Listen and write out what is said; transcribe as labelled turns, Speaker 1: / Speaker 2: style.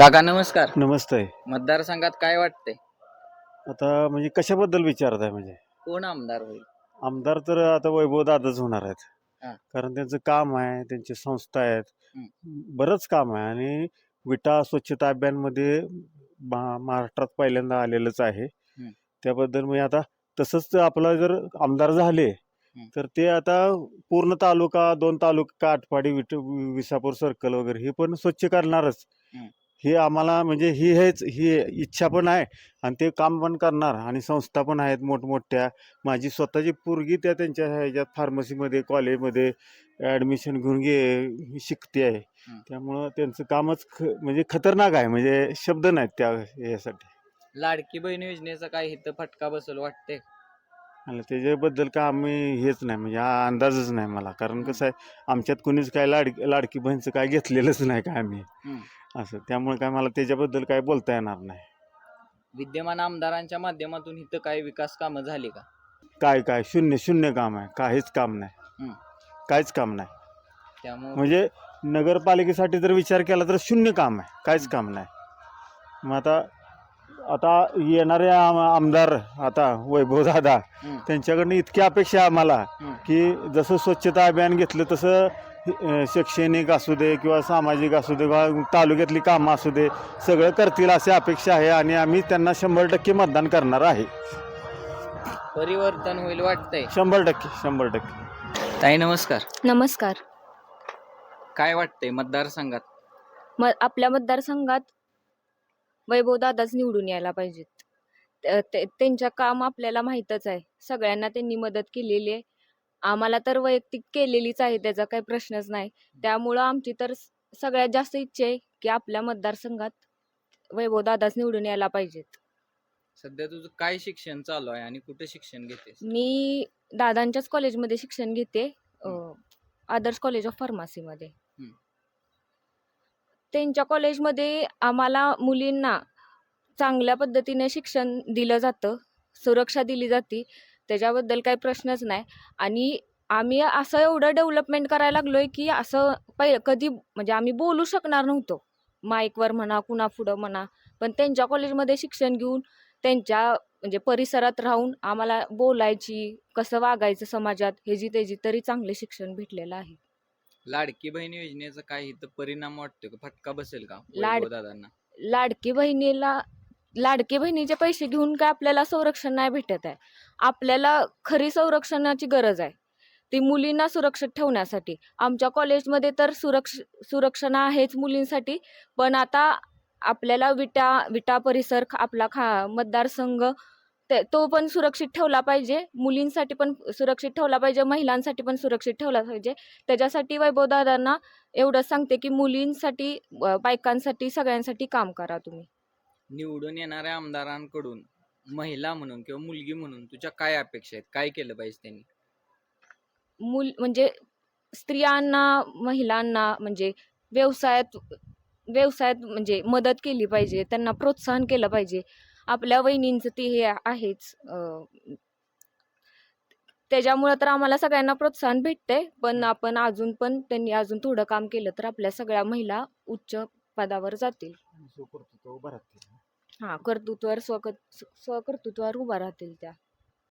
Speaker 1: काका नमस्कार
Speaker 2: नमस्ते
Speaker 1: मतदारसंघात काय वाटतंय
Speaker 2: आता म्हणजे कशाबद्दल विचारत आहे म्हणजे
Speaker 1: कोण आमदार होईल
Speaker 2: आमदार तर आता वैभव दादाच होणार आहेत
Speaker 1: हा.
Speaker 2: कारण त्यांचं काम आहे त्यांची संस्था आहेत
Speaker 1: हं.
Speaker 2: बरंच काम आहे आणि विटा स्वच्छता अभियानमध्ये महा महाराष्ट्रात पहिल्यांदा आलेलंच आहे
Speaker 1: हं.
Speaker 2: त्याबद्दल मी आता तसंच आपला जर आमदार झाले
Speaker 1: हं.
Speaker 2: तर ते आता पूर्ण तालुका दोन तालुका आटपाडी विट विसापूर सर्कल वगैरे हे पण स्वच्छ करणारच
Speaker 1: हं.
Speaker 2: हे आम्हाला म्हणजे ही हेच ही इच्छा पण आहे आणि ते काम पण करणार आणि संस्था पण आहेत मोठमोठ्या. माझी स्वतःची पोरगी त्या त्यांच्या ह्याच्यात फार्मसीमध्ये कॉलेजमध्ये ॲडमिशन घेऊन गे शिकते आहे. त्यामुळं त्यांचं कामच ख म्हणजे खतरनाक आहे म्हणजे शब्द नाहीत त्या यासाठी
Speaker 1: लाडकी बहीण योजनेचा काय हिथं फटका बसेल वाटते
Speaker 2: आणि त्याच्याबद्दल का आम्ही हेच नाही म्हणजे हा अंदाजच नाही मला. कारण कसं आहे आमच्यात कुणीच काय लाडकी लाडकी बहीणचं काय घेतलेलंच नाही काय आम्ही. असं त्यामुळे काय मला त्याच्याबद्दल काय बोलता येणार नाही.
Speaker 1: विद्यमान आमदारांच्या माध्यमातून इथं काय विकास कामं झाली का?
Speaker 2: काय काय? शून्य शून्य काम आहे. काहीच काम नाही.
Speaker 1: हं.
Speaker 2: काहीच काम नाही.
Speaker 1: त्यामुळे
Speaker 2: म्हणजे नगरपालिकेसाठी जर विचार केला तर शून्य काम आहे. काहीच काम नाही. मग आता आता येणारे आम आमदार आता वैभव दादा
Speaker 1: हं.
Speaker 2: त्यांच्याकडनं इतकी अपेक्षा आहे आम्हाला. की जसं स्वच्छता अभियान घेतलं तसं अं, शैक्षणिक असू दे किंवा सामाजिक असू दे किंवा तालुक्यातली कामं असू दे सगळं करतील अशी अपेक्षा आहे आणि आम्ही त्यांना शंभर टक्के मतदान करणार आहे.
Speaker 1: परिवर्तन होईल वाटतंय.
Speaker 2: शंभर टक्के शंभर टक्के.
Speaker 1: ताई नमस्कार.
Speaker 3: नमस्कार.
Speaker 1: काय वाटतंय मतदारसंघात?
Speaker 3: म आपल्या मतदारसंघात वैभव दादाच निवडून यायला पाहिजेत. त- ते- त्यांचं काम आपल्याला माहीतच आहे. सगळ्यांना त्यांनी मदत केलेली आहे. आम्हाला तर वैयक्तिक केलेलीच आहे त्याचा काही प्रश्नच नाही. त्यामुळं आमची तर स- सगळ्यात जास्त इच्छा आहे की आपल्या मतदारसंघात वैभव दादाच निवडून यायला पाहिजेत.
Speaker 1: सध्या तुझं काय शिक्षण चालू आहे आणि कुठे शिक्षण घेतेस?
Speaker 3: मी दादांच्याच कॉलेजमध्ये शिक्षण घेते. अं, आदर्श कॉलेज ऑफ फार्मसीमध्ये. त्यांच्या कॉलेजमध्ये आम्हाला मुलींना चांगल्या पद्धतीने शिक्षण दिलं जातं सुरक्षा दिली जाते. त्याच्याबद्दल काही प्रश्नच नाही. आणि आम्ही असं एवढं डेव्हलपमेंट करायला लागलो आहे की असं पहि कधी म्हणजे आम्ही बोलू शकणार नव्हतो. माईकवर म्हणा कुणा पुढं म्हणा पण त्यांच्या कॉलेजमध्ये शिक्षण घेऊन त्यांच्या म्हणजे परिसरात राहून आम्हाला बोलायची कसं वागायचं समाजात ह्याची त्याची तरी चांगले शिक्षण भेटलेलं आहे.
Speaker 1: लाडकी बहीण योजनेचा काय इथं परिणाम वाटतोय का? फटका बसेल का
Speaker 3: लाड-
Speaker 1: दादांना
Speaker 3: लाडकी बहिणीला लाडकी बहिणीचे पैसे घेऊन काय आपल्याला संरक्षण नाही भेटत आहे. आपल्याला खरी संरक्षणाची गरज आहे. ती मुलींना सुरक्षित ठेवण्यासाठी. आमच्या कॉलेजमध्ये तर सुरक्ष सुरक्षण आहेच मुलींसाठी. पण आता आपल्याला विटा विटा परिसर ख- आपला खा मतदारसंघ ते तो पण सुरक्षित ठेवला पाहिजे. मुलींसाठी पण सुरक्षित ठेवला पाहिजे. महिलांसाठी पण सुरक्षित ठेवला पाहिजे. त्याच्यासाठी वैभवदादांना एवढं सांगते की मुलींसाठी बायकांसाठी सगळ्यांसाठी काम करा तुम्ही.
Speaker 1: निवडून येणाऱ्या आमदारांकडून महिला म्हणून किंवा मुलगी म्हणून तुझ्या काय अपेक्षा आहेत? काय केलं पाहिजे त्यांनी?
Speaker 3: मूल म्हणजे स्त्रियांना महिलांना म्हणजे व्यवसायात व्यवसायात म्हणजे मदत केली पाहिजे. त्यांना प्रोत्साहन केलं पाहिजे. आपल्या वहिनींचं ते हे आहेच त्याच्यामुळं तर आम्हाला सगळ्यांना प्रोत्साहन भेटतंय पण आपण अजून पण त्यांनी अजून थोडं काम केलं तर आपल्या सगळ्या महिला उच्च पदावर जातील. हां कर्तृत्वावर स्वक स्वकर्तृत्वावर उभा राहतील त्या.